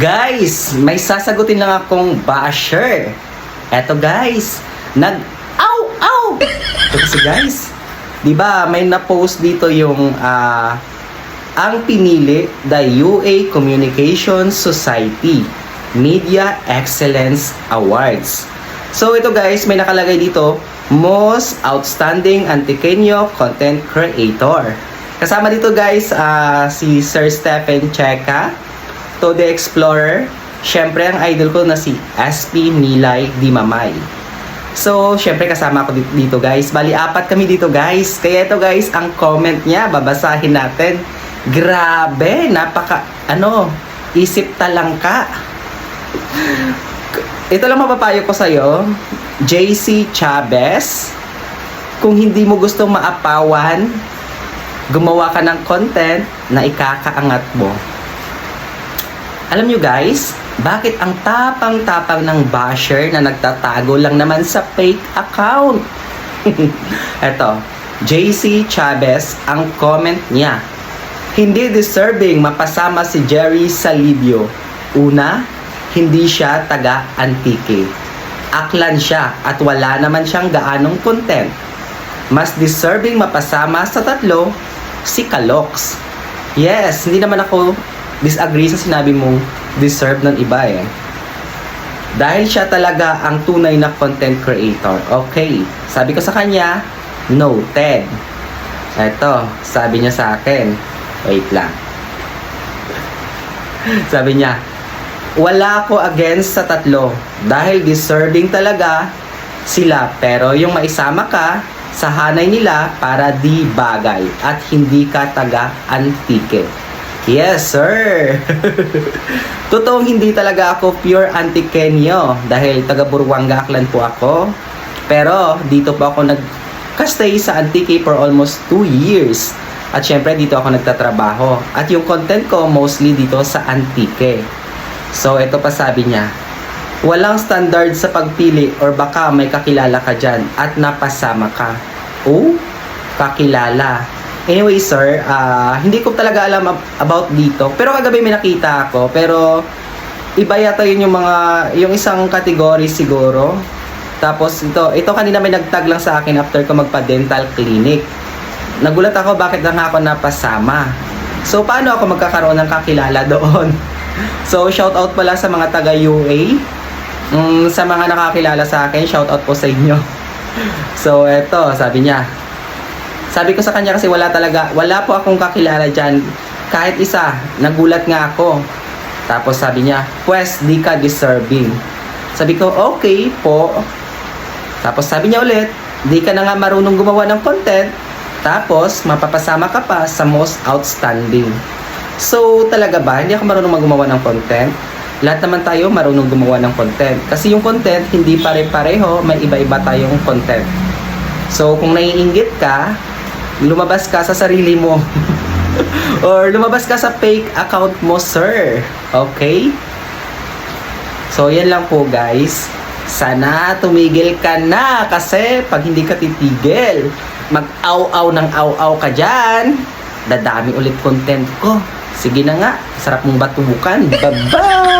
Guys, may sasagutin lang akong basher. Eto guys, nag! Ow! Ito kasi guys, di ba may na-post dito yung ah, ang pinili the UA Communications Society Media Excellence Awards. So ito guys, may nakalagay dito, Most Outstanding Antiqueño Content Creator. Kasama dito guys, ah, si Sir Stephen Checa, To The Explorer, syempre ang idol ko na si SP Nilay Dimamay. So, syempre kasama ako di- dito guys. Bali, apat kami dito guys. Kaya ito guys, ang comment niya, babasahin natin. Grabe, napaka, ano, isip talangka. Ito lang mapapayo ko sa'yo, JC Chavez. Kung hindi mo gusto maapawan, gumawa ka ng content na ikakaangat mo. Alam nyo guys, bakit ang tapang-tapang ng basher na nagtatago lang naman sa fake account? Eto, JC Chavez, ang comment niya. Hindi deserving mapasama si Jerry Salibio. Una, hindi siya taga-antike. Aklan siya at wala naman siyang gaanong content. Mas deserving mapasama sa tatlo, si Kalox. Yes, hindi naman ako disagree sa sinabi mong deserve ng iba eh. Dahil siya talaga ang tunay na content creator. Okay. Sabi ko sa kanya, noted. Eto, sabi niya sa akin. Wait lang. sabi niya, wala ako against sa tatlo. Dahil deserving talaga sila. Pero yung maisama ka sa hanay nila para di bagay at hindi ka taga-antike. Yes, sir. Totoong hindi talaga ako pure antikenyo dahil taga Burwanga Aklan po ako. Pero dito po ako nag-stay sa Antique for almost 2 years. At syempre dito ako nagtatrabaho. At yung content ko mostly dito sa Antique. So ito pa sabi niya, walang standard sa pagpili or baka may kakilala ka dyan at napasama ka. Oh, kakilala. Anyway, sir, ah, hindi ko talaga alam ab- about dito. Pero kagabi may nakita ako. Pero iba yata yun yung mga, yung isang category siguro. Tapos ito, ito kanina may nagtag lang sa akin after ko magpa-dental clinic. Nagulat ako bakit lang ako napasama. So, paano ako magkakaroon ng kakilala doon? So, shout out pala sa mga taga UA. Mm, sa mga nakakilala sa akin, shout out po sa inyo. So, eto, sabi niya, sabi ko sa kanya kasi wala talaga, wala po akong kakilala dyan. Kahit isa, nagulat nga ako. Tapos sabi niya, pues di ka deserving. Sabi ko, okay po. Tapos sabi niya ulit, di ka na nga marunong gumawa ng content. Tapos, mapapasama ka pa sa most outstanding. So, talaga ba, hindi ako marunong gumawa ng content? Lahat naman tayo marunong gumawa ng content. Kasi yung content, hindi pare-pareho, may iba-iba tayong content. So, kung naiinggit ka, lumabas ka sa sarili mo. Or lumabas ka sa fake account mo, sir. Okay? So, yan lang po, guys. Sana tumigil ka na kasi pag hindi ka titigil, mag-aw-aw ng aw-aw ka dyan, dadami ulit content ko. Sige na nga, sarap mong batukan. Bye-bye!